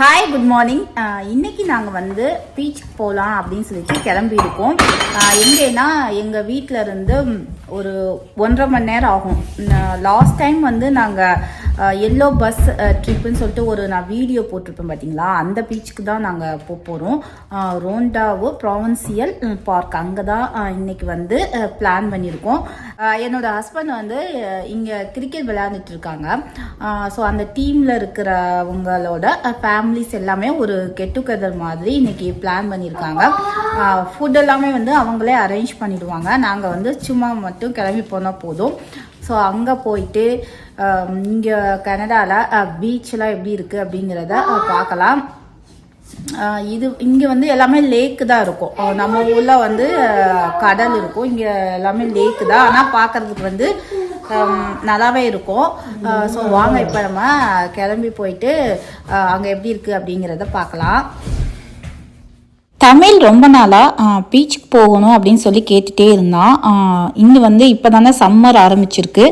Hi good morning இன்னைக்கு நாங்கள் வந்து பீச்சுக்கு போகலாம் அப்படின்னு சொல்லிட்டு கிளம்பியிருக்கோம். இருக்கோம் எங்கேன்னா எங்கள் வீட்டில் இருந்து ஒரு ஒன்றரை மணி நேரம் ஆகும். லாஸ்ட் டைம் வந்து நாங்கள் எல்லோ பஸ் ட்ரிப்புன்னு சொல்லிட்டு ஒரு நான் வீடியோ போட்டிருப்பேன் பார்த்தீங்களா அந்த பீச்சுக்கு தான் நாங்கள் போக போகிறோம் ரோண்டாவோ ப்ராவின்சியல் பார்க் அங்கே தான் இன்றைக்கி இன்னைக்கு வந்து பிளான் பண்ணியிருக்கோம். என்னோட ஹஸ்பண்ட் வந்து இங்கே கிரிக்கெட் விளையாண்டுட்டு இருக்காங்க. ஸோ அந்த டீமில் இருக்கிறவங்களோட ஃபேமிலிஸ் எல்லாமே ஒரு கெட் டுகெதர் மாதிரி இன்னைக்கு பிளான் பண்ணியிருக்காங்க. ஃபுட் எல்லாமே வந்து அவங்களே அரேஞ்ச் பண்ணிவிடுவாங்க நாங்கள் வந்து சும்மா மட்டும் கிளம்பி போனால் போதும். ஸோ அங்கே போயிட்டு இங்கே கனடாவில் பீச்செலாம் எப்படி இருக்குது அப்படிங்கிறத பார்க்கலாம். இது இங்கே வந்து எல்லாமே லேக்கு தான் இருக்கும். நம்ம ஊரில் வந்து கடல் இருக்கும். இங்கே எல்லாமே லேக்கு தான். ஆனால் பார்க்கறதுக்கு வந்து நல்லாவே இருக்கும். ஸோ வாங்க இப்போ நம்ம கிளம்பி போயிட்டு அங்கே எப்படி இருக்குது அப்படிங்கிறத பார்க்கலாம். தமிழ் ரொம்ப நாளாக பீச்சுக்கு போகணும் அப்படின்னு சொல்லி கேட்டுகிட்டே இருந்தான். இங்கே வந்து இப்போ தானே சம்மர் ஆரம்பிச்சிருக்கு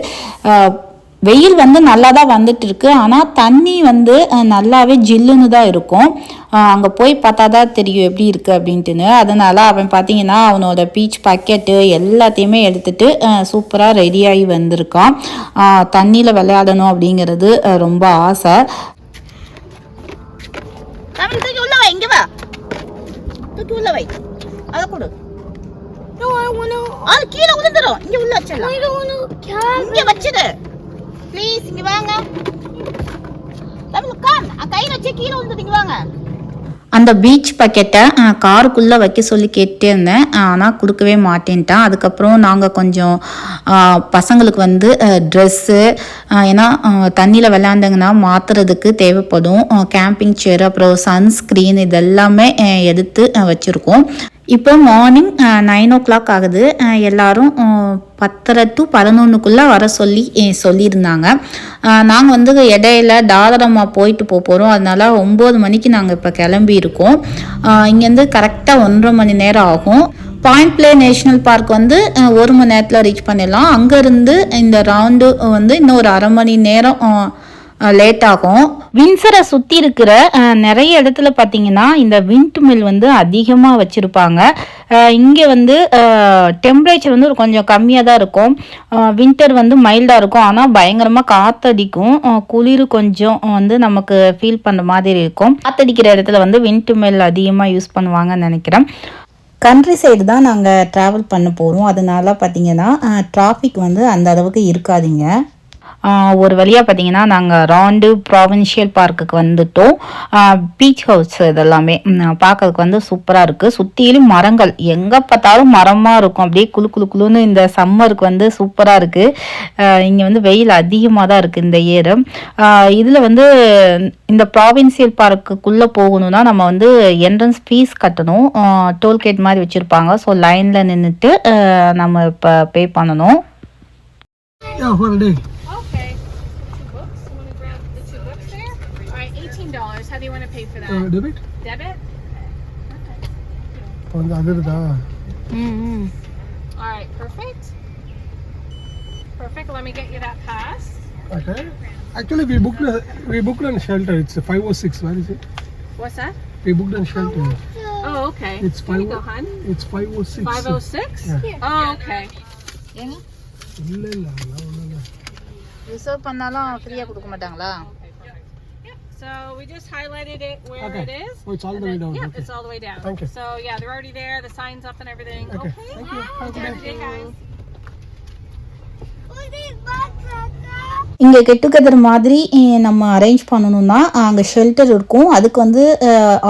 வெயில் வந்து நல்லா தான் வந்துட்டு இருக்கு ஆனால் தண்ணி வந்து நல்லாவே ஜில்லுன்னு தான் இருக்கும் அங்கே போய் பார்த்தா தான் தெரியும் எப்படி இருக்குது அப்படின்ட்டுன்னு. அதனால அவன் பார்த்தீங்கன்னா அவனோட பீச் பக்கெட்டு எல்லாத்தையுமே எடுத்துட்டு சூப்பராக ரெடியாகி வந்திருக்கான். தண்ணியில் விளையாடணும் அப்படிங்கிறது ரொம்ப ஆசை. இங்க வா. உள்ள வை. அத கொடு. அது கீழே விழுந்துரும் இங்க உள்ள வச்சிடலாம். இங்க வச்சிடு ப்ளீஸ் இங்க வாங்க. தமிழ் கம் வச்சு கீழே இங்க வாங்க. அந்த பீச் பக்கெட்டை காருக்குள்ளே வைக்க சொல்லி கேட்டே இருந்தேன் ஆனால் கொடுக்கவே மாட்டேன்ட்டான். அதுக்கப்புறம் நாங்கள் கொஞ்சம் பசங்களுக்கு வந்து ட்ரெஸ்ஸு ஏன்னா தண்ணியில் விளாண்டுங்கன்னா மாற்றுறதுக்கு தேவைப்படும். கேம்பிங் சேர் அப்புறம் சன்ஸ்க்ரீன் இதெல்லாமே எடுத்து வச்சுருக்கோம். இப்போ மார்னிங் நைன் ஓ கிளாக் ஆகுது. எல்லோரும் எல்லாரும் பத்தரை டு பதினொன்றுக்குள்ளே வர சொல்லி சொல்லியிருந்தாங்க. நாங்கள் வந்து இடையில தாதரம்மா போயிட்டு போக போகிறோம் அதனால் ஒம்பது மணிக்கு நாங்கள் இப்போ கிளம்பி இருக்கோம். இங்கேருந்து கரெக்டாக ஒன்றரை மணி நேரம் ஆகும். பாயிண்ட் பிளே நேஷனல் பார்க் வந்து ஒரு மணி நேரத்தில் ரீச் பண்ணிடலாம். அங்கேருந்து இந்த ரவுண்டு வந்து இன்னும் ஒரு அரை மணி நேரம் லேட் ஆகும். வின்சரை சுற்றி இருக்கிற நிறைய இடத்துல பார்த்தீங்கன்னா இந்த விண்ட் மில் வந்து அதிகமாக வச்சுருப்பாங்க. இங்கே வந்து டெம்பரேச்சர் வந்து கொஞ்சம் கம்மியாக தான் இருக்கும். வின்டர் வந்து மைல்டாக இருக்கும். ஆனால் பயங்கரமாக காற்றடிக்கும் குளிர் கொஞ்சம் வந்து நமக்கு ஃபீல் பண்ணுற மாதிரி இருக்கும். காற்றடிக்கிற இடத்துல வந்து விண்ட் மில் அதிகமாக யூஸ் பண்ணுவாங்கன்னு நினைக்கிறேன். கண்ட்ரி சைடு தான் நாங்கள் ட்ராவல் பண்ண போகிறோம் அதனால பார்த்தீங்கன்னா டிராஃபிக் வந்து அந்த அளவுக்கு இருக்காதிங்க. ஒரு வழியாக பார்த்தீங்கன்னா நாங்கள் ராண்டு ப்ராவின்ஷியல் பார்க்குக்கு வந்துட்டோம். பீச் ஹவுஸ் இதெல்லாமே. பார்க்கறதுக்கு வந்து சூப்பராக இருக்குது சுற்றிலும் மரங்கள். எங்கே பார்த்தாலும் மரமாக இருக்கும். அப்படியே குழு குழு குளுன்னு இந்த சம்மருக்கு வந்து சூப்பராக இருக்குது இங்கே வந்து வெயில் அதிகமாக தான் இருக்குது இந்த இயர் இதில் வந்து இந்த ப்ராவின்சியல் பார்க்குக்குள்ளே போகணும்னா நம்ம வந்து என்ட்ரன்ஸ் ஃபீஸ் கட்டணும். டோல்கேட் மாதிரி வச்சுருப்பாங்க. ஸோ லைனில் நின்றுட்டு நம்ம இப்போ பே பண்ணணும். want to pay for that? Uh, debit? Debit. On the other da. All right, perfect. Perfect. Let me get you that pass. Okay. Actually, we booked a, we booked on shelter. It's a 506. Where is it? What's that? We booked on shelter. Oh, okay. It's Here you five. go, hun. It's 506. Five oh six. Yeah. Oh, okay. இல்ல இல்ல அதெல்லாம் ஒண்ணும் இல்ல. Reserve பண்ணாலும் ஃப்ரீயாக கொடுக்க மாட்டாங்களா Yep. So we just highlighted it where Okay. it is. Oh, it's all the way down. Yep, Okay. it's all the way down. Thank you. So yeah, they're already there. The signs up and everything. Okay. Thank you. Have a good day. Okay, guys. இங்கே get together மாதிரி நம்ம arrange பண்ணணும்னா அங்கே shelter இருக்கும் அதுக்கு வந்து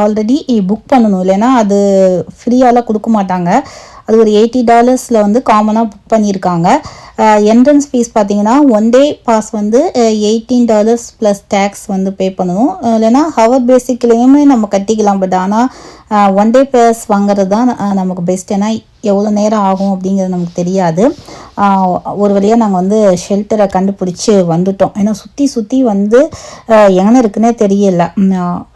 already book பண்ணணும் இல்லைன்னா அது ஃப்ரீயாலாம் கொடுக்க மாட்டாங்க அது ஒரு எயிட்டி டாலர்ஸில் வந்து காமனாக புக் பண்ணியிருக்காங்க. என்ட்ரன்ஸ் ஃபீஸ் பார்த்தீங்கன்னா ஒன் டே பாஸ் வந்து எயிட்டீன் டாலர்ஸ் ப்ளஸ் டேக்ஸ் வந்து பே பண்ணணும். இல்லைனா இல்லைன்னா ஹவர் பேசிக்லேயுமே நம்ம கட்டிக்கலாம் பட் ஆனால் ஒன் டே பாஸ் வாங்குறது தான் நமக்கு பெஸ்ட் ஏன்னா எவ்வளோ நேரம் ஆகும் அப்படிங்கிறது நமக்கு தெரியாது. ஒரு வழியாக நாங்கள் வந்து ஷெல்டரை கண்டுபிடிச்சி வந்துட்டோம். ஏன்னா சுற்றி சுற்றி வந்து எங்கே இருக்குன்னே தெரியல.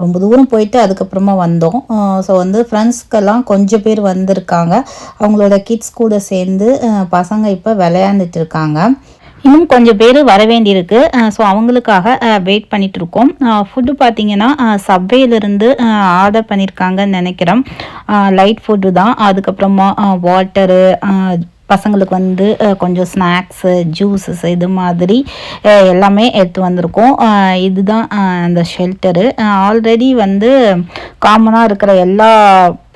ரொம்ப தூரம் போயிட்டு அதுக்கப்புறமா வந்தோம். ஸோ வந்து ஃப்ரெண்ட்ஸ்க்கெல்லாம் கொஞ்சம் பேர் வந்திருக்காங்க. அவங்களோட கிட்ஸ் கூட சேர்ந்து பசங்க இப்போ விளையாண்டுட்டு இருக்காங்க. இன்னும் கொஞ்சம் பேர் வர வேண்டியிருக்கு. ஸோ அவங்களுக்காக வெயிட் பண்ணிட்டு இருக்கோம். ஃபுட்டு பார்த்தீங்கன்னா சப்வேலேருந்து ஆர்டர் பண்ணியிருக்காங்கன்னு நினைக்கிறேன். லைட் ஃபுட்டு தான். அதுக்கப்புறமா வாட்டரு பசங்களுக்கு வந்து கொஞ்சம் ஸ்நாக்ஸு ஜூஸஸ் இது மாதிரி எல்லாமே எடுத்து வந்திருக்கோம். இதுதான் அந்த ஷெல்டரு ஆல்ரெடி வந்து காமனாக இருக்கிற எல்லா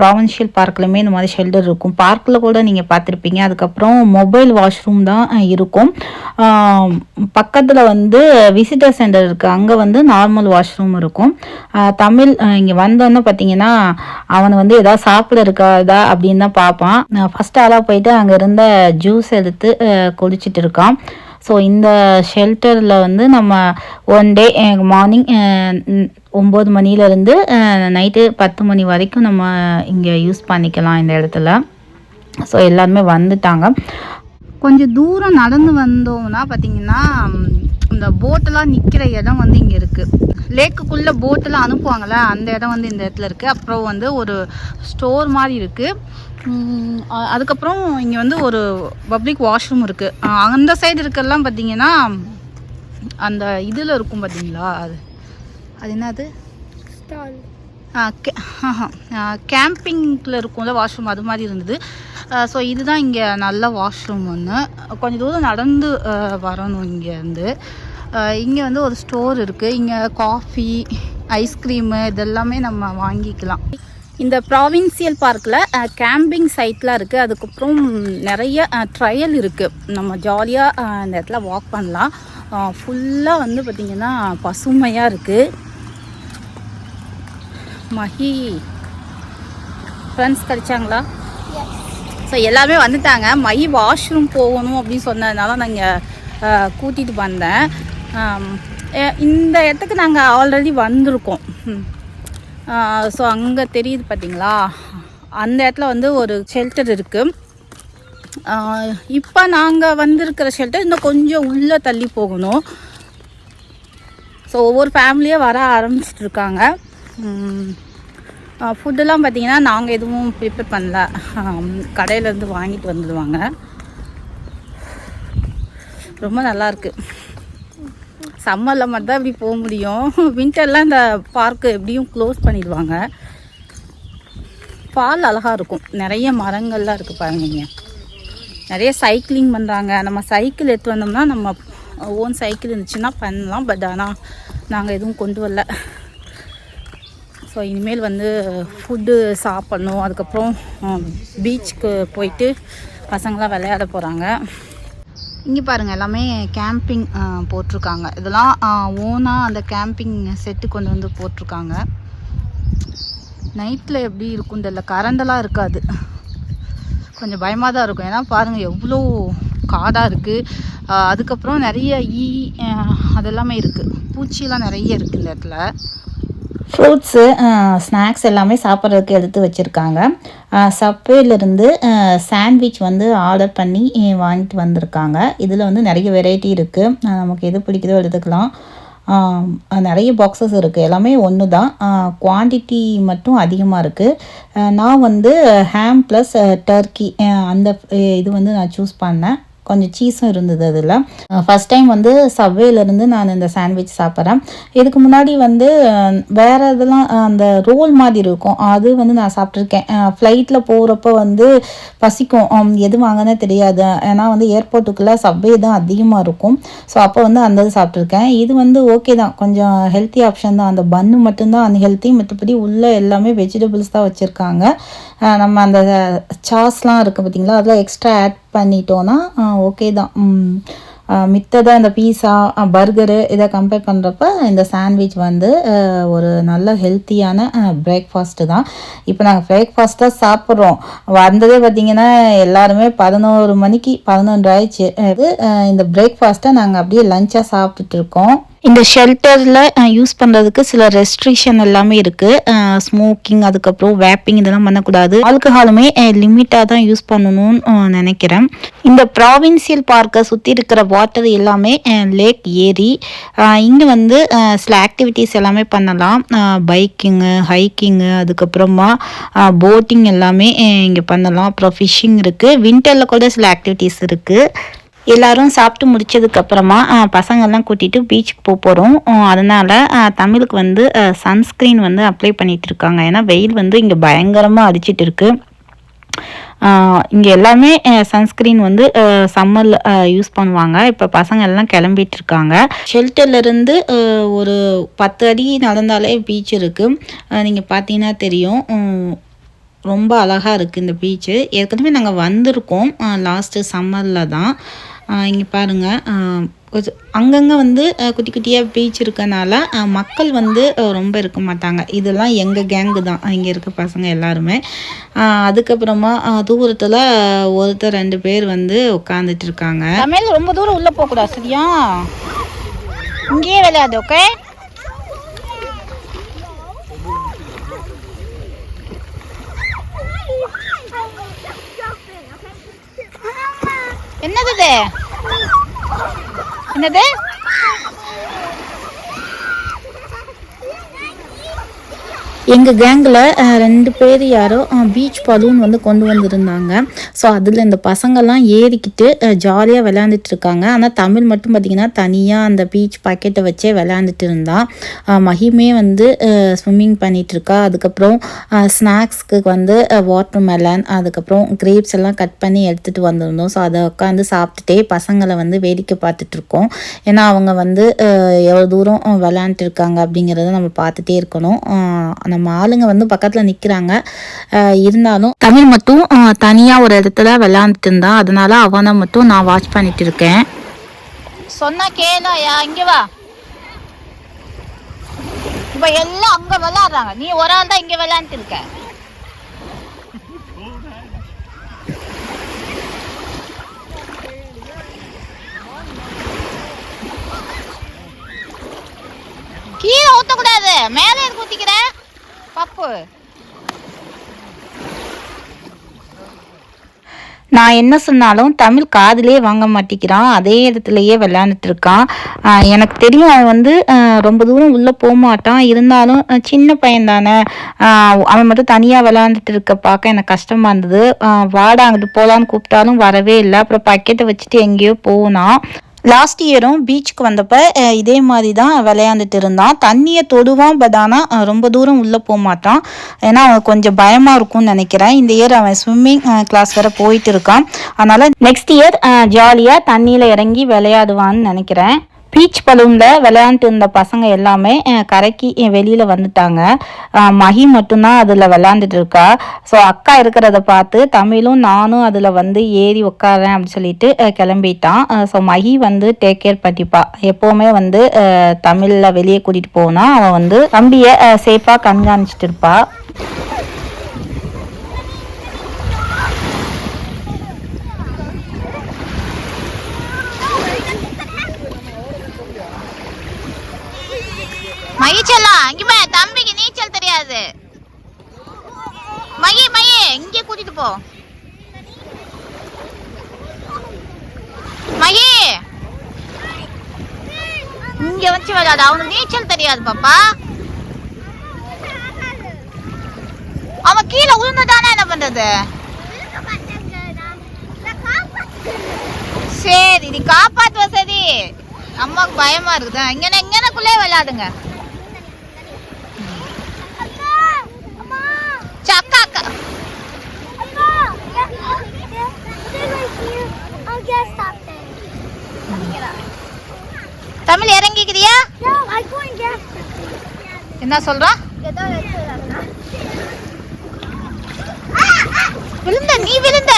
ப்ராவின்ஷியல் பார்க்லையுமே இந்த மாதிரி ஷெல்டர் இருக்கும். பார்க்கில் கூட நீங்கள் பார்த்துருப்பீங்க. அதுக்கப்புறம் மொபைல் வாஷ்ரூம் தான் இருக்கும். பக்கத்தில் வந்து விசிட்டர் சென்டர் இருக்குது அங்கே வந்து நார்மல் வாஷ்ரூம் இருக்கும். தமிழ் இங்கே வந்தோன்னே பார்த்தீங்கன்னா அவனை வந்து எதாவது சாப்பிட இருக்காதா அப்படின்னு தான் பார்ப்பான். ஃபஸ்ட் ஆளாக போயிட்டு அங்கே இருந்த ஜூஸ் எடுத்து குடிச்சிட்டு இருக்கான். ஸோ இந்த ஷெல்டரில் வந்து நம்ம ஒன் டே மார்னிங் ஒம்பது மணிலேருந்து நைட்டு பத்து மணி வரைக்கும் நம்ம இங்கே யூஸ் பண்ணிக்கலாம் இந்த இடத்துல. ஸோ எல்லாருமே வந்துட்டாங்க. கொஞ்சம் தூரம் நடந்து வந்தோம்னா பார்த்தீங்கன்னா இந்த போட்டெல்லாம் நிற்கிற இடம் வந்து இங்கே இருக்குது லேக்குக்குள்ளே போட்டெல்லாம் அனுப்புவாங்கள்ல அந்த இடம் வந்து இந்த இடத்துல இருக்குது அப்புறம் வந்து ஒரு ஸ்டோர் மாதிரி இருக்குது அதுக்கப்புறம் இங்கே வந்து ஒரு பப்ளிக் வாஷ்ரூம் இருக்குது அந்த சைடு இருக்கிறதெல்லாம் பார்த்தீங்கன்னா அந்த இதில் இருக்கும் பார்த்தீங்களா அது அது என்னது. கேம்பிங்கில் இருக்கும்ல வாஷ்ரூம் அது மாதிரி இருந்தது. ஸோ இதுதான் இங்கே நல்ல வாஷ்ரூம் ஒன்று கொஞ்சம் தூரம் நடந்து வரணும் இங்கேருந்து. இங்கே வந்து ஒரு ஸ்டோர் இருக்குது இங்கே காஃபி ஐஸ்கிரீமு இதெல்லாமே நம்ம வாங்கிக்கலாம். இந்த ப்ராவின்சியல் பார்க்கில் கேம்பிங் சைட்லாம் இருக்குது அதுக்கப்புறம் நிறைய ட்ரையல் இருக்குது நம்ம ஜாலியாக இந்த இடத்துல வாக் பண்ணலாம். ஃபுல்லாக வந்து பார்த்திங்கன்னா பசுமையாக இருக்குது மஹி ஃப்ரெண்ட்ஸ் கிடைச்சாங்களா? ஸோ எல்லாமே வந்துட்டாங்க. மஹி வாஷ்ரூம் போகணும் அப்படின்னு சொன்னதுனால நாங்கள் கூட்டிகிட்டு வந்தேன். இந்த இடத்துக்கு நாங்கள் ஆல்ரெடி வந்திருக்கோம். ஸோ அங்கே தெரியுது பார்த்தீங்களா அந்த இடத்துல வந்து ஒரு ஷெல்டர் இருக்குது இப்போ நாங்கள் வந்திருக்கிற ஷெல்டர் இன்னும் கொஞ்சம் உள்ளே தள்ளி போகணும். ஸோ ஒவ்வொரு ஃபேமிலியும் வர ஆரம்பிச்சிட்டு இருக்காங்க. ஃபுட்டெல்லாம் பார்த்தீங்கன்னா நாங்கள் எதுவும் ப்ரிப்பேர் பண்ணல. கடையிலேருந்து வாங்கிட்டு வந்துடுவாங்க. ரொம்ப நல்லாயிருக்கு சம்மரில் மட்டும்தான் இப்படி போக முடியும். வின்டர்லாம் இந்த பார்க்கு எப்படியும் க்ளோஸ் பண்ணிடுவாங்க. பால் அழகாக இருக்கும். நிறைய மரங்கள்லாம் இருக்குது பாருங்க. நிறைய சைக்கிளிங் பண்ணுறாங்க நம்ம சைக்கிள் எடுத்து வந்தோம்னா நம்ம ஓன் சைக்கிள் இருந்துச்சுன்னா பண்ணலாம். பட் ஆனால் நாங்கள் எதுவும் கொண்டு வரல. ஸோ இனிமேல் வந்து ஃபுட்டு சாப்பிட்ணும். அதுக்கப்புறம் பீச்சுக்கு போயிட்டு பசங்களாம் விளையாட போகிறாங்க இங்கே பாருங்கள் எல்லாமே கேம்பிங் போட்டிருக்காங்க. இதெல்லாம் ஓனாக அந்த கேம்பிங் செட்டு கொண்டு வந்து போட்டிருக்காங்க. நைட்டில் எப்படி இருக்கும் தெரியல. கரண்டெல்லாம் இருக்காது. கொஞ்சம் பயமாக தான் இருக்கும். ஏன்னா பாருங்கள் எவ்வளோ காடாக இருக்குது அதுக்கப்புறம் நிறைய ஈ அதெல்லாமே இருக்குது பூச்சிலாம் நிறைய இருக்குது இந்த இடத்துல. ஃப்ரூட்ஸு ஸ்நாக்ஸ் uh, எல்லாமே சாப்பிட்றதுக்கு எடுத்து வச்சுருக்காங்க. Uh, சப்பேலேருந்து சாண்ட்விச் uh, வந்து ஆர்டர் பண்ணி வாங்கிட்டு வந்திருக்காங்க. இதில் வந்து நிறைய வெரைட்டி இருக்குது நமக்கு எது பிடிக்குதோ எடுத்துக்கலாம். நிறைய பாக்ஸஸ் இருக்குது எல்லாமே ஒன்று தான் குவான்டிட்டி மட்டும் அதிகமாக இருக்குது நான் வந்து ஹேம் ப்ளஸ் டர்க்கி அந்த இது வந்து நான் சூஸ் பண்ணேன். கொஞ்சம் சீஸும் இருந்தது அதில். ஃபஸ்ட் டைம் வந்து சவ்வேலேருந்து நான் இந்த சாண்ட்விச் சாப்பிட்றேன். இதுக்கு முன்னாடி வந்து வேறு இதெல்லாம் அந்த ரோல் மாதிரி இருக்கும். அது வந்து நான் சாப்பிட்ருக்கேன் ஃப்ளைட்டில் போகிறப்ப வந்து பசிக்கும். எது வாங்கினே தெரியாது. ஏன்னா வந்து ஏர்போர்ட்டுக்குள்ளே சவ்வே தான் அதிகமாக இருக்கும். ஸோ அப்போ வந்து அந்த இது சாப்பிட்ருக்கேன் இது வந்து ஓகே தான். கொஞ்சம் ஹெல்த்தி ஆப்ஷன் தான். அந்த பன்னு மட்டும்தான். அன்ஹெல்த்தி மற்றபடி உள்ளே எல்லாமே வெஜிடபிள்ஸ் தான் வச்சுருக்காங்க. நம்ம அந்த சாஸ்லாம் இருக்குது பார்த்திங்களா அதெல்லாம் எக்ஸ்ட்ரா ஆட் பண்ணிட்டோன்னா ஓகே தான். மித்ததை இந்த பீஸா பர்கரு இதை கம்பேர் பண்ணுறப்ப இந்த சாண்ட்விச் வந்து ஒரு நல்ல ஹெல்த்தியான பிரேக்ஃபாஸ்ட்டு தான். இப்போ நாங்கள் பிரேக்ஃபாஸ்ட்டாக சாப்பிட்றோம். வந்ததே பார்த்தீங்கன்னா எல்லாருமே பதினோரு மணிக்கு பதினொன்று ஆயிடுச்சு. இந்த பிரேக்ஃபாஸ்ட்டை நாங்கள் அப்படியே லஞ்சாக சாப்பிட்டுட்டு இருக்கோம். இந்த ஷெல்டரில் யூஸ் பண்ணுறதுக்கு சில ரெஸ்ட்ரிக்ஷன் எல்லாமே இருக்குது ஸ்மோக்கிங் அதுக்கப்புறம் வேப்பிங் இதெல்லாம் பண்ணக்கூடாது. ஆல்கஹாலுமே லிமிட்டாக தான் யூஸ் பண்ணணும்னு நினைக்கிறேன். இந்த ப்ராவின்சியல் பார்க்கை சுற்றி இருக்கிற வாட்டர் எல்லாமே லேக் ஏரி இங்கே வந்து சில ஆக்டிவிட்டீஸ் எல்லாமே பண்ணலாம். பைக்கிங்கு ஹைக்கிங்கு அதுக்கப்புறமா போட்டிங் எல்லாமே இங்கே பண்ணலாம். அப்புறம் ஃபிஷ்ஷிங் இருக்குது வின்டரில் கூட சில ஆக்டிவிட்டீஸ் இருக்குது எல்லாரும் சாப்பிட்டு முடிச்சதுக்கு அப்புறமா அஹ், கூட்டிட்டு பீச்சுக்கு போக போகிறோம் அதனால தமிழுக்கு வந்து சன்ஸ்க்ரீன் வந்து அப்ளை பண்ணிட்டு இருக்காங்க. ஏன்னா வெயில் வந்து இங்கே பயங்கரமாக அடிச்சிட்டு இருக்கு. இங்கே எல்லாமே சன்ஸ்க்ரீன் வந்து சம்மரில் யூஸ் பண்ணுவாங்க. இப்போ பசங்க எல்லாம் கிளம்பிட்டு இருக்காங்க. ஷெல்டர்லேருந்து ஒரு பத்து அடி நடந்தாலே பீச் இருக்குது நீங்கள் பார்த்தீங்கன்னா தெரியும். ரொம்ப அழகாக இருக்குது இந்த பீச்சு ஏற்கனவே நாங்கள் வந்திருக்கோம். லாஸ்ட்டு சம்மரில் தான். இங்கே பாருங்கள் கொஞ்சம் அங்கங்கே வந்து குட்டி குட்டியாக பீச் இருக்கனால மக்கள் வந்து ரொம்ப இருக்க மாட்டாங்க. இதெல்லாம் எங்கள் கேங்கு தான். இங்கே இருக்க பசங்க எல்லாருமே. அதுக்கப்புறமா தூரத்தில் ஒருத்தர் ரெண்டு பேர் வந்து உட்காந்துட்டு இருக்காங்க. தமிழ் ரொம்ப தூரம் உள்ளே போகக்கூடாது சரியா? இங்கேயே விளையாது ஓகே என்னது என்னது? எங்கள் கேங்கில் ரெண்டு பேர் யாரோ பீச் பலூன் வந்து கொண்டு வந்திருந்தாங்க. ஸோ அதில் இந்த பசங்கள்லாம் ஏறிக்கிட்டு ஜாலியாக விளையாண்டுட்டு இருக்காங்க ஆனால் தமிழ் மட்டும் பார்த்திங்கன்னா தனியாக அந்த பீச் பாக்கெட்டை வச்சே விளையாண்டுட்டு இருந்தான் மகிமே வந்து ஸ்விம்மிங் பண்ணிகிட்ருக்கா இருக்கா அதுக்கப்புறம் ஸ்நாக்ஸ்க்கு வந்து வாட்டர் மெலன் அதுக்கப்புறம் கிரேப்ஸ் எல்லாம் கட் பண்ணி எடுத்துகிட்டு வந்திருந்தோம். ஸோ அதை உட்காந்து சாப்பிட்டுட்டே பசங்களை வந்து வேடிக்கை பார்த்துட்ருக்கோம். ஏன்னா அவங்க வந்து எவ்வளோ தூரம் விளையாண்டுட்டு இருக்காங்க அப்படிங்கிறத நம்ம பார்த்துட்டே இருக்கணும். நம்ம ஆளுங்க வந்து பக்கத்தில் நிற்கிறாங்க இருந்தாலும் தமிழ் மட்டும் தனியாக ஒரு இடத்துல விளையாண்டுட்டு இருந்தான் அதனால அவனை மட்டும் நான் வாட்ச் பண்ணிட்டு இருக்கேன். சொன்னா கேளாயா இங்கே வா. இப்போ எல்லாம் அங்கே விளையாடுறாங்க. நீ ஒரு ஆள் தான் இங்கே விளையாண்டு இருக்க. கீழே ஊத்தக்கூடாது. மேலே எதுக்கு ஊத்திக்கிற நான் என்ன சொன்னாலும் தமிழ் காதிலே வாங்க மாட்டேங்கிறான். அதே இடத்துலயே விளையாண்டுட்டு இருக்கான் எனக்கு தெரியும் அவன் வந்து ரொம்ப தூரம் உள்ளே போக மாட்டான். இருந்தாலும் சின்ன பையன் தானே அவன் மட்டும் தனியாக விளையாண்டுட்டு இருக்க பார்க்க எனக்கு கஷ்டமா இருந்தது. வாடா அங்கிட்டு போகலான்னு கூப்பிட்டாலும் வரவே இல்லை. அப்புறம் பக்கெட்டை வச்சுட்டு எங்கேயோ போனான். லாஸ்ட் இயரும் பீச்சுக்கு வந்தப்ப இதே மாதிரி தான் விளையாண்டுட்டு இருந்தான். தண்ணியை தொடுவான் பட் ஆனால் ரொம்ப தூரம் உள்ளே போக மாட்டான். ஏன்னா அவன் கொஞ்சம் பயமாக இருக்கும்னு நினைக்கிறேன். இந்த இயர் அவன் ஸ்விம்மிங் கிளாஸ் வேற போயிட்டு இருக்கான். அதனால் நெக்ஸ்ட் இயர் ஜாலியாக தண்ணியில் இறங்கி விளையாடுவான்னு நினைக்கிறேன். பீச் பலூனில் விளையாண்டு இருந்த பசங்க எல்லாமே கரைக்கு வெளியில் வந்துட்டாங்க. மகி மஹி மட்டும்தான் அதில் விளையாண்டுட்டு இருக்கா. ஸோ அக்கா இருக்கிறத பார்த்து தமிழும் நானும் அதில் வந்து ஏறி உட்காரேன் அப்படின்னு சொல்லிட்டு கிளம்பிட்டான். ஸோ மஹி வந்து டேக் கேர் பண்ணிப்பா. எப்போவுமே வந்து தமிழில் வெளியே கூட்டிகிட்டு போனால் அவன் வந்து தம்பியை சேஃபாக கண்காணிச்சிட்டு இருப்பா. மகிச்செல்லாம் இங்க பா தம்பிக்கு நீச்சல் தெரியாது. மகி மகி இங்க கூட்டிட்டு போ. மகி! இங்க வச்சு வராது. அவனுக்கு நீச்சல் தெரியாது பாப்பா. அவன் கீழே விழுந்துட்டானா என்ன பண்றது? சரி நீ காப்பாத்து வசதி அம்மாவுக்கு பயமா இருக்குதா? இங்கன இங்கனக்குள்ளே விளையாடுங்க சரி, அக்கா அக்கா I'll get stop there. Tamil இறங்கிக்கிறியா? என்ன சொல்றான் விழுந்த நீ விழுந்த.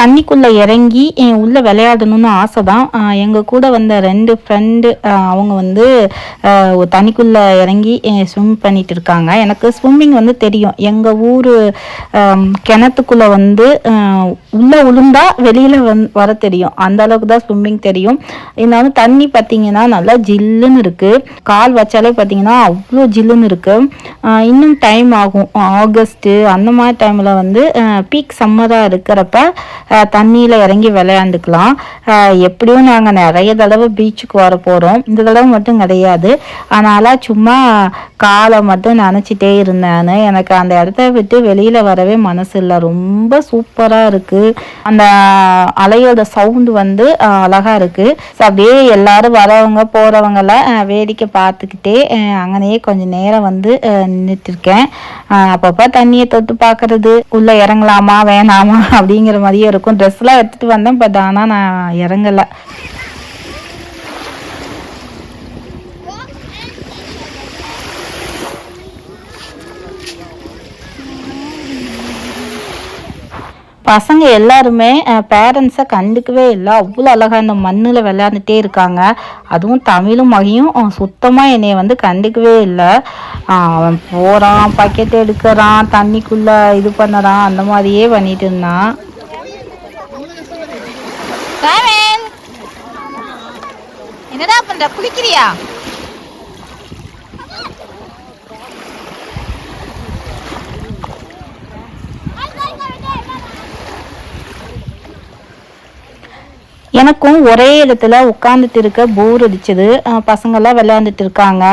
தண்ணிக்குள்ளே இறங்கி என் உள்ளே விளையாடணும்னு ஆசை தான் எங்கள் கூட வந்த ரெண்டு ஃப்ரெண்டு அவங்க வந்து தண்ணிக்குள்ளே இறங்கி ஸ்விம் பண்ணிட்டு இருக்காங்க. எனக்கு ஸ்விம்மிங் வந்து தெரியும். எங்கள் ஊர் கிணத்துக்குள்ளே வந்து உள்ளே உளுந்தா வெளியில் வந் வர தெரியும். அந்த அளவுக்கு தான் ஸ்விம்மிங் தெரியும். இருந்தாலும் தண்ணி பார்த்தீங்கன்னா நல்லா ஜில்லுன்னு இருக்குது கால் வச்சாலே பார்த்தீங்கன்னா அவ்வளோ ஜில்லுன்னு இருக்குது இன்னும் டைம் ஆகும். ஆகஸ்ட்டு அந்த மாதிரி டைமில் வந்து பீக் சம்மராக இருக்கிறப்ப தண்ணியில் இறங்கி விளையாண்டுக்கலாம். அஹ், எப்படியும் நாங்கள் நிறைய தடவை பீச்சுக்கு வர போகிறோம் இந்த தடவை மட்டும் கிடையாது. அதனால் சும்மா காலை மட்டும் நினச்சிட்டே இருந்தேன் எனக்கு அந்த இடத்த விட்டு வெளியில் வரவே மனசு இல்லை ரொம்ப சூப்பராக இருக்குது அந்த அலையோட சவுண்டு வந்து அழகாக இருக்குது ஸோ அப்படியே எல்லோரும் வரவங்க போகிறவங்கெல்லாம் வேடிக்கை பார்த்துக்கிட்டே அங்கனையே கொஞ்சம் நேரம் வந்து நின்றுட்டுருக்கேன் அப்பப்போ தண்ணியை தொட்டு பார்க்கறது உள்ளே இறங்கலாமா? வேணாமா? அப்படிங்கிற மாதிரியே இருக்கும். ட்ரெஸ்லாம் எடுத்துகிட்டு வந்தேன் பட் ஆனால் நான் இறங்கலை. பசங்க எல்லாருமே பேரண்ட்ஸை கண்டுக்கவே இல்லை. அவ்வளோ அழகாக இந்த மண்ணில் விளையாண்டுட்டே இருக்காங்க. அதுவும் தமிழும் மகியும் சுத்தமாக என்னைய வந்து கண்டுக்கவே இல்லை. அவன் போகிறான் பக்கெட் எடுக்கிறான் தண்ணிக்குள்ளே இது பண்ணுறான் அந்த மாதிரியே பண்ணிட்டு இருந்தான். என்னடா பண்ணுற குளிக்கிறியா? எனக்கும் ஒரே இடத்துல உட்காந்துட்டு இருக்க போர் அடிச்சது பசங்கள்லாம் விளையாண்டுட்டு இருக்காங்க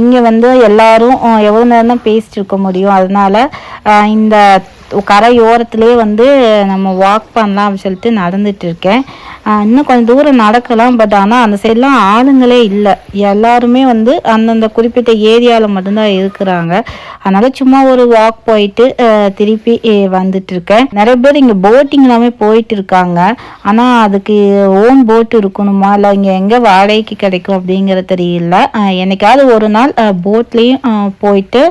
இங்கே வந்து எல்லாரும் எவ்வளோ நேரம் தான் பேசிட்டு இருக்க முடியும். அதனால இந்த கரையோரத்துலேயே வந்து நம்ம வாக் பண்ணலாம் அப்படின்னு சொல்லிட்டு நடந்துட்டு இருக்கேன் இன்னும் கொஞ்சம் தூரம் நடக்கலாம் பட் ஆனால் அந்த சைட்லாம் ஆளுங்களே இல்லை. எல்லாருமே வந்து அந்தந்த குறிப்பிட்ட ஏரியாவில் மட்டும்தான் இருக்கிறாங்க. அதனால சும்மா ஒரு வாக் போயிட்டு திருப்பி வந்துட்டு இருக்கேன் நிறைய பேர் இங்கே போட்டிங் எல்லாமே போயிட்டு இருக்காங்க ஆனால் அதுக்கு ஓன் போட் இருக்கணுமா? இல்லை இங்கே எங்கே வாடகைக்கு கிடைக்கும் அப்படிங்கிறது தெரியல. என்னைக்காவது ஒரு நாள் போட்லேயும் போயிட்டு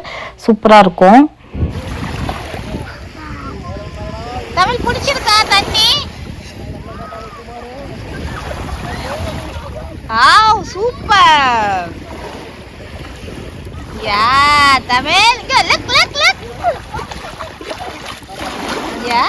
சூப்பராக இருக்கும். தமிழ் பிடிச்சிருக்கா தண்ணி? ஆவ் super. Yeah Tamil luck look look yeah.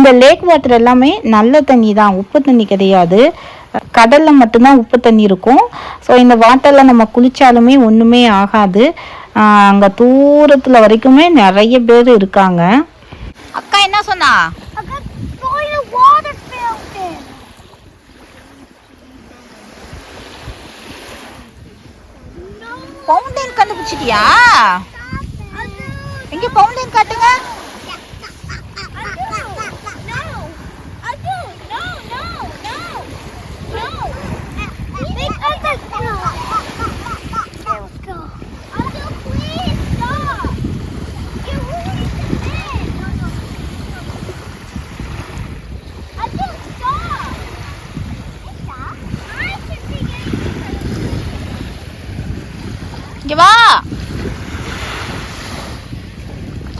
இந்த லேக் வாட்டர் எல்லாமே நல்ல தண்ணி தான் உப்பு தண்ணி கிடையாது. கடலில் மட்டும்தான் உப்பு தண்ணி இருக்கும். ஸோ இந்த வாட்டரில் நம்ம குளித்தாலுமே ஒன்றுமே ஆகாது. அங்கே தூரத்தில் வரைக்குமே நிறைய பேர் இருக்காங்க. என்ன சொன்னா. பவுண்டைன் கண்டுபிடிச்சிட்டியா. எங்க பவுண்டைன் காட்டுங்க?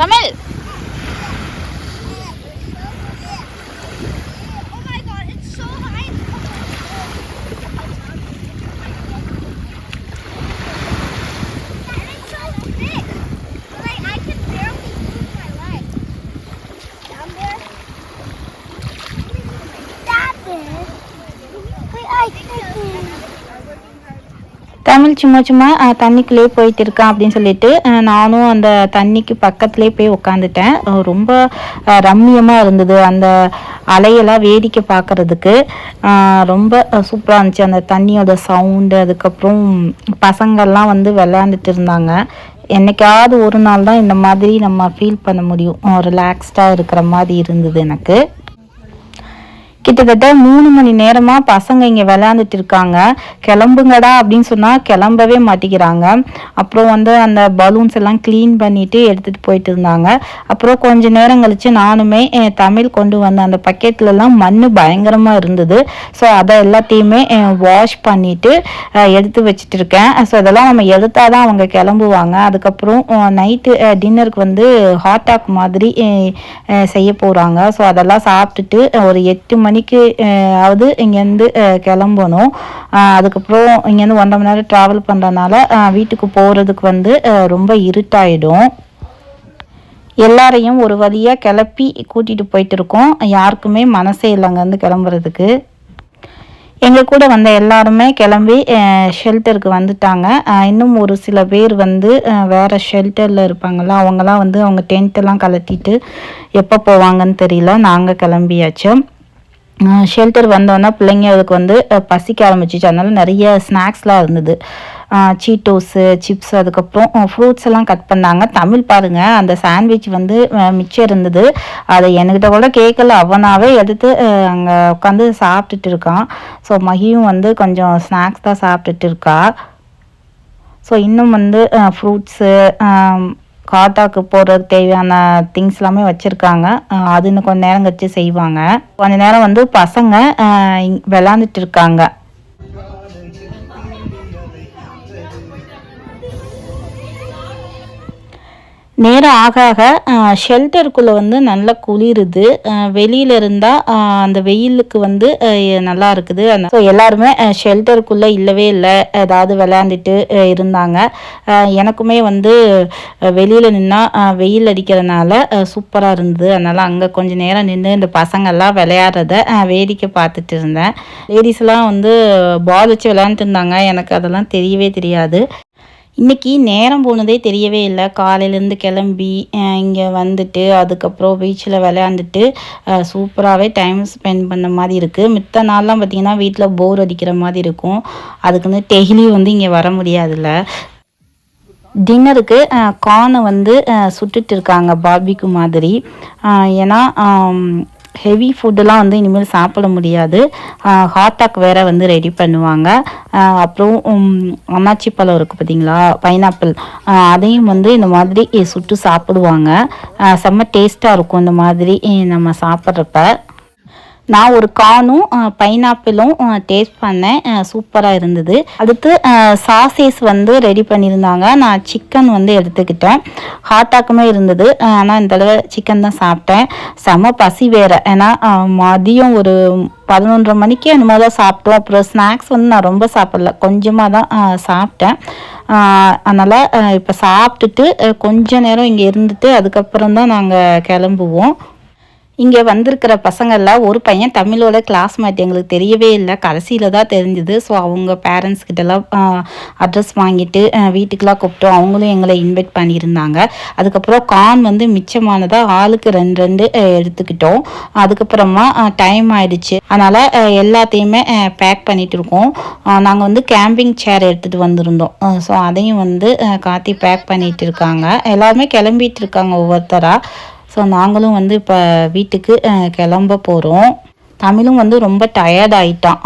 தமிழ் தமிழ் சும்மா சும்மா தண்ணிக்குள்ளேயே போயிட்டு இருக்கான் அப்படின்னு சொல்லிட்டு நானும் அந்த தண்ணிக்கு பக்கத்துலேயே போய் உட்காந்துட்டேன் ரொம்ப ரம்மியமாக இருந்தது. அந்த அலையெல்லாம் வேடிக்கை பார்க்கறதுக்கு ரொம்ப சூப்பராக இருந்துச்சு. அந்த தண்ணியோட சவுண்டு அதுக்கப்புறம் பசங்கள்லாம் வந்து விளையாண்டுட்டு இருந்தாங்க. என்னைக்காவது ஒரு நாள் தான் இந்த மாதிரி நம்ம ஃபீல் பண்ண முடியும். ரிலாக்ஸ்டாக இருக்கிற மாதிரி இருந்தது எனக்கு. கிட்டத்தட்ட மூணு மணி நேரமா பசங்க இங்க விளையாண்டுட்டு இருக்காங்க கிளம்புங்கடா அப்படின்னு சொன்னா கிளம்பவே மாட்டேங்கிறாங்க. அப்புறம் வந்து அந்த பலூன்ஸ் எல்லாம் க்ளீன் பண்ணிட்டு எடுத்துட்டு போயிட்டு இருந்தாங்க. அப்புறம் கொஞ்ச நேரம் கழிச்சு நானுமே தமிழ் கொண்டு வந்த அந்த பக்கெட்ல எல்லாம் பயங்கரமாக பயங்கரமா இருந்தது. ஸோ அதை எல்லாத்தையுமே வாஷ் பண்ணிட்டு எடுத்து வச்சுட்டு இருக்கேன் ஸோ இதெல்லாம் நம்ம எடுத்தாதான் அவங்க கிளம்புவாங்க. அதுக்கப்புறம் நைட்டு டின்னருக்கு வந்து ஹாட் டாக் மாதிரி செய்ய போகிறாங்க ஸோ அதெல்லாம் சாப்பிட்டுட்டு ஒரு எட்டு மணிக்கு ஆவது இங்கேருந்து கிளம்பணும். அதுக்கப்புறம் இங்கேருந்து ஒன்றரை மணி நேரம் ட்ராவல் பண்ணுறதுனால வீட்டுக்கு போகிறதுக்கு வந்து ரொம்ப இருட்டாயிடும். எல்லாரையும் ஒரு வழியாக கிளப்பி கூட்டிகிட்டு போயிட்டு இருக்கோம். யாருக்குமே மனசே இல்லை அங்கேருந்து கிளம்புறதுக்கு. எங்கள் கூட வந்த எல்லாருமே கிளம்பி ஷெல்டருக்கு வந்துட்டாங்க. இன்னும் ஒரு சில பேர் வந்து வேறு ஷெல்டரில் இருப்பாங்கள்ல அவங்களாம் வந்து அவங்க டென்ட்டெல்லாம் கலட்டிட்டு எப்போ போவாங்கன்னு தெரியல. நாங்கள் கிளம்பியாச்சு. ஷெல்டர் வந்தோன்னா பிள்ளைங்களுக்கு வந்து பசிக்க ஆரம்பிச்சிச்சு. அதனால் நிறைய ஸ்நாக்ஸ்லாம் இருந்தது. சீட்டோஸு சிப்ஸ் அதுக்கப்புறம் ஃப்ரூட்ஸ் எல்லாம் கட் பண்ணாங்க. தமிழ் பாருங்கள் அந்த சாண்ட்விச் வந்து மிச்சம் இருந்தது. அதை என்கிட்ட கூட கேட்கல. அவனாவே எடுத்து அங்கே உட்காந்து சாப்பிட்டுட்டு இருக்கான். ஸோ மகியும் வந்து கொஞ்சம் ஸ்நாக்ஸ் தான் சாப்பிட்டுட்டு இருக்கா. ஸோ இன்னும் வந்து ஃப்ரூட்ஸு காட்டாக்கு போடுறதுக்கு தேவையான திங்ஸ் எல்லாமே வச்சுருக்காங்க. அது இன்னும் கொஞ்சம் நேரம் கழிச்சு செய்வாங்க. கொஞ்ச நேரம் வந்து பசங்க விளாண்டுட்டு இருக்காங்க. நேரம் ஆக ஆக ஷெல்டருக்குள்ளே வந்து நல்லா குளிருது. வெளியில் இருந்தால் அந்த வெயிலுக்கு வந்து நல்லா இருக்குது. ஸோ எல்லாருமே ஷெல்டருக்குள்ளே இல்லவே இல்லை. ஏதாவது விளையாண்டுட்டு இருந்தாங்க. எனக்குமே வந்து வெளியில் நின்னால் வெயில் அடிக்கிறதுனால சூப்பராக இருந்தது. அதனால் அங்கே கொஞ்சம் நேரம் நின்று இந்த பசங்கள்லாம் விளையாடுறத வேடிக்கை பார்த்துட்டு இருந்தேன். லேடிஸ்லாம் வந்து பால் வச்சு விளையாண்டுட்டு இருந்தாங்க. எனக்கு அதெல்லாம் தெரியவே தெரியாது. இன்னைக்கு நேரம் போனதே தெரியவே இல்லை. காலையிலேருந்து கிளம்பி இங்கே வந்துட்டு அதுக்கப்புறம் பீச்சில் விளையாண்டுட்டு சூப்பராகவே டைம் ஸ்பெண்ட் பண்ண மாதிரி இருக்குது மித்த நாள்லாம் பார்த்திங்கன்னா வீட்டில் போர் அடிக்கிற மாதிரி இருக்கும். அதுக்குன்னு டெய்லி வந்து இங்கே வர முடியாதுல்ல. டின்னருக்கு கார்னை வந்து சுட்டுட்டு இருக்காங்க பாபிக்கு மாதிரி. ஏன்னா ஹெவி ஃபுட்டெல்லாம் வந்து இனிமேல் சாப்பிட முடியாது. ஹாட்டாக் வேறு வந்து ரெடி பண்ணுவாங்க. அப்புறம் அன்னாச்சி பழம் இருக்குது பார்த்தீங்களா பைனாப்பிள் அதையும் வந்து இந்த மாதிரி சுட்டு சாப்பிடுவாங்க. செம்ம டேஸ்ட்டாக இருக்கும் இந்த மாதிரி நம்ம சாப்பிட்றப்ப. நான் ஒரு கானும் பைனாப்பிளும் டேஸ்ட் பண்ணேன். சூப்பராக இருந்தது. அடுத்து சாசேஸ் வந்து ரெடி பண்ணியிருந்தாங்க. நான் சிக்கன் வந்து எடுத்துக்கிட்டேன். ஹாட்டாக்குமே இருந்தது. ஆனால் இந்த தடவை சிக்கன் தான் சாப்பிட்டேன். செம பசி வேறு. ஏன்னா மதியம் ஒரு பதினொன்றரை மணிக்கு அந்த மாதிரி தான் சாப்பிட்டோம். அப்புறம் ஸ்நாக்ஸ் வந்து நான் ரொம்ப சாப்பிடல. கொஞ்சமாக தான் சாப்பிட்டேன். அதனால் இப்போ சாப்பிட்டுட்டு கொஞ்ச நேரம் இங்கே இருந்துட்டு அதுக்கப்புறம் தான் நாங்கள் கிளம்புவோம். இங்கே வந்திருக்கிற பசங்கள்லாம் ஒரு பையன் தமிழோட கிளாஸ்மேட் எங்களுக்கு தெரியவே இல்லை. கடைசியில் தான் தெரிஞ்சுது. ஸோ அவங்க பேரண்ட்ஸ் கிட்டலாம் அட்ரஸ் வாங்கிட்டு வீட்டுக்கெலாம் கூப்பிட்டோம் அவங்களும் எங்களை இன்வைட் பண்ணியிருந்தாங்க. அதுக்கப்புறம் கார்ன் வந்து மிச்சமானதாக ஆளுக்கு ரெண்டு ரெண்டு எடுத்துக்கிட்டோம். அதுக்கப்புறமா டைம் ஆயிடுச்சு. அதனால் எல்லாத்தையுமே பேக் பண்ணிட்டு இருக்கோம். நாங்கள் வந்து கேம்பிங் சேர் எடுத்துகிட்டு வந்திருந்தோம். ஸோ அதையும் வந்து காத்தி பேக் பண்ணிட்டு இருக்காங்க. எல்லாருமே கிளம்பிட்டு இருக்காங்க ஒவ்வொருத்தராக ஸோ நாங்களும் வந்து இப்போ வீட்டுக்கு கிளம்ப போகிறோம் தமிழும் வந்து ரொம்ப டயர்ட் ஆகிட்டான்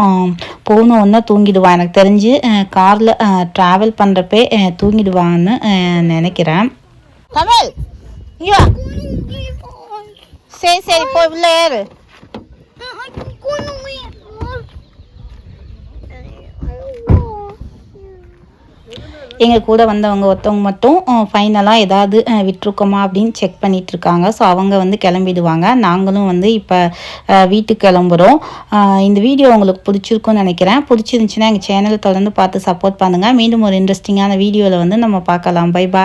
போன ஒன்றா தூங்கிடுவான் எனக்கு தெரிஞ்சு காரில் ட்ராவல் பண்ணுறப்பே தூங்கிடுவான்னு நினைக்கிறேன். தமிழ் இங்க சரி சரி போய் உள்ள ஏறு. எங்கள் கூட வந்தவங்க ஒருத்தவங்க மட்டும் ஃபைனலாக ஏதாவது விட்டுருக்கோமா விட்டிருக்கோமா அப்படின்னு செக் பண்ணிட்டு இருக்காங்க. ஸோ அவங்க வந்து கிளம்பிடுவாங்க. நாங்களும் வந்து இப்போ வீட்டுக்கு கிளம்புறோம். இந்த வீடியோ உங்களுக்கு பிடிச்சிருக்கும்னு நினைக்கிறேன். பிடிச்சிருந்துச்சுன்னா எங்கள் சேனலை தொடர்ந்து பார்த்து சப்போர்ட் பண்ணுங்கள் மீண்டும் ஒரு இன்ட்ரெஸ்டிங்கான வீடியோவில் வந்து நம்ம பார்க்கலாம். Bye bye